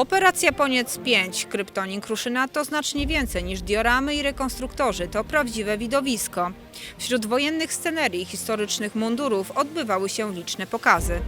Operacja Poniec 5, kryptonin Kruszyna to znacznie więcej niż dioramy i rekonstruktorzy, to prawdziwe widowisko. Wśród wojennych scenerii historycznych mundurów odbywały się liczne pokazy.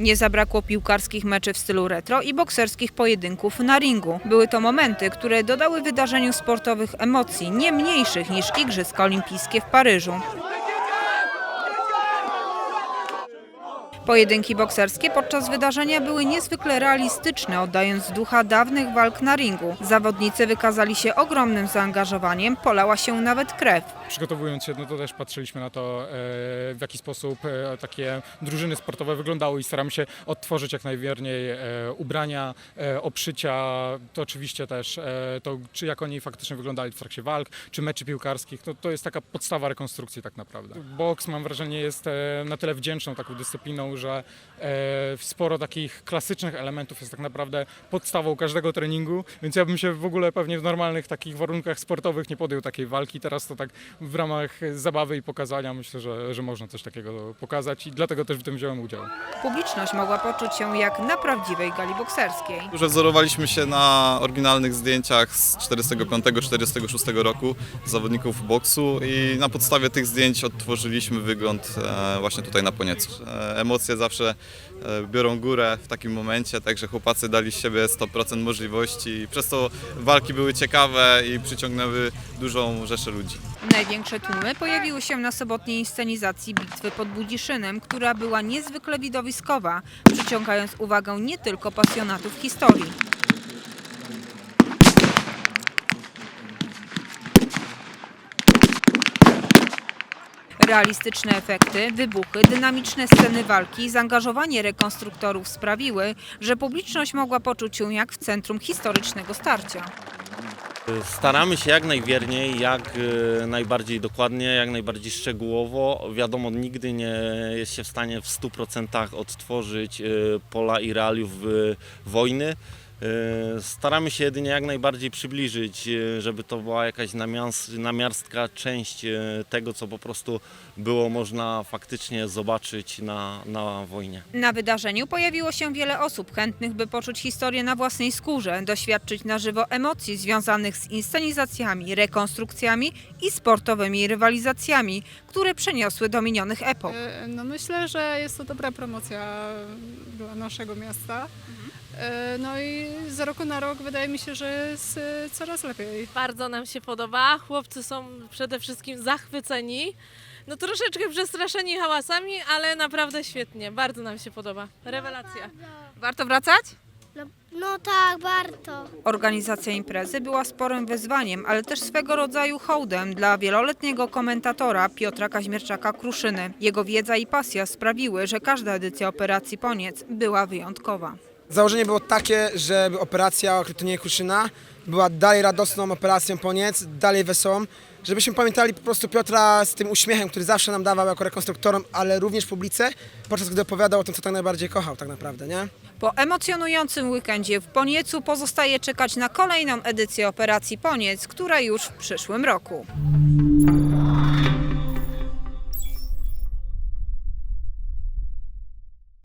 Nie zabrakło piłkarskich meczy w stylu retro i bokserskich pojedynków na ringu. Były to momenty, które dodały wydarzeniu sportowych emocji nie mniejszych niż Igrzyska Olimpijskie w Paryżu. Pojedynki bokserskie podczas wydarzenia były niezwykle realistyczne, oddając ducha dawnych walk na ringu. Zawodnicy wykazali się ogromnym zaangażowaniem, polała się nawet krew. Przygotowując się, no to też patrzyliśmy na to, e, w jaki sposób e, takie drużyny sportowe wyglądały i staramy się odtworzyć jak najwierniej e, ubrania, obszycia, to oczywiście też to, czy jak oni faktycznie wyglądali w trakcie walk, czy meczy piłkarskich, to, to jest taka podstawa rekonstrukcji tak naprawdę. Boks mam wrażenie jest na tyle wdzięczną taką dyscypliną, że e, sporo takich klasycznych elementów jest tak naprawdę podstawą każdego treningu, więc ja bym się w ogóle pewnie w normalnych takich warunkach sportowych nie podjął takiej walki. Teraz to tak w ramach zabawy i pokazania myślę, że, że można coś takiego pokazać i dlatego też w tym wziąłem udział. Publiczność mogła poczuć się jak na prawdziwej gali bokserskiej. Że wzorowaliśmy się na oryginalnych zdjęciach z 45-46 roku zawodników boksu i na podstawie tych zdjęć odtworzyliśmy wygląd e, właśnie tutaj na Poniecu. E, Emocje zawsze e, biorą górę w takim momencie, także chłopacy dali z siebie 100% możliwości przez to walki były ciekawe i przyciągnęły dużą rzeszę ludzi. Największe tłumy pojawiły się na sobotniej inscenizacji bitwy pod Budziszynem, która była niezwykle widowiskowa, przyciągając uwagę nie tylko pasjonatów historii. Realistyczne efekty, wybuchy, dynamiczne sceny walki, zaangażowanie rekonstruktorów sprawiły, że publiczność mogła poczuć się jak w centrum historycznego starcia. Staramy się jak najwierniej, jak e, najbardziej dokładnie, jak najbardziej szczegółowo. Wiadomo, nigdy nie jest się w stanie w 100% odtworzyć e, pola i realiów e, wojny. E, Staramy się jedynie jak najbardziej przybliżyć, e, żeby to była jakaś namiarstka część e, tego, co po prostu było można faktycznie zobaczyć na, na wojnie. Na wydarzeniu pojawiło się wiele osób chętnych, by poczuć historię na własnej skórze, doświadczyć na żywo emocji związanych z inscenizacjami, rekonstrukcjami i sportowymi rywalizacjami, które przeniosły do minionych epok. No myślę, że jest to dobra promocja dla naszego miasta. E, No i z roku na rok wydaje mi się, że jest e, coraz lepiej. Bardzo nam się podoba. Chłopcy są przede wszystkim zachwyceni. No troszeczkę przestraszeni hałasami, ale naprawdę świetnie. Bardzo nam się podoba. Rewelacja. Warto wracać? No, no tak, warto. Organizacja imprezy była sporym wyzwaniem, ale też swego rodzaju hołdem dla wieloletniego komentatora Piotra Kaźmierczaka-Kruszyny. Jego wiedza i pasja sprawiły, że każda edycja Operacji Poniec była wyjątkowa. Założenie było takie, żeby operacja o kryptonie Kruszyna była dalej radosną operacją Poniec, dalej wesołą, żebyśmy pamiętali po prostu Piotra z tym uśmiechem, który zawsze nam dawał jako rekonstruktorom, ale również publice, podczas gdy opowiadał o tym, co tak najbardziej kochał tak naprawdę, nie? Po emocjonującym weekendzie w Poniecu pozostaje czekać na kolejną edycję Operacji Poniec, która już w przyszłym roku.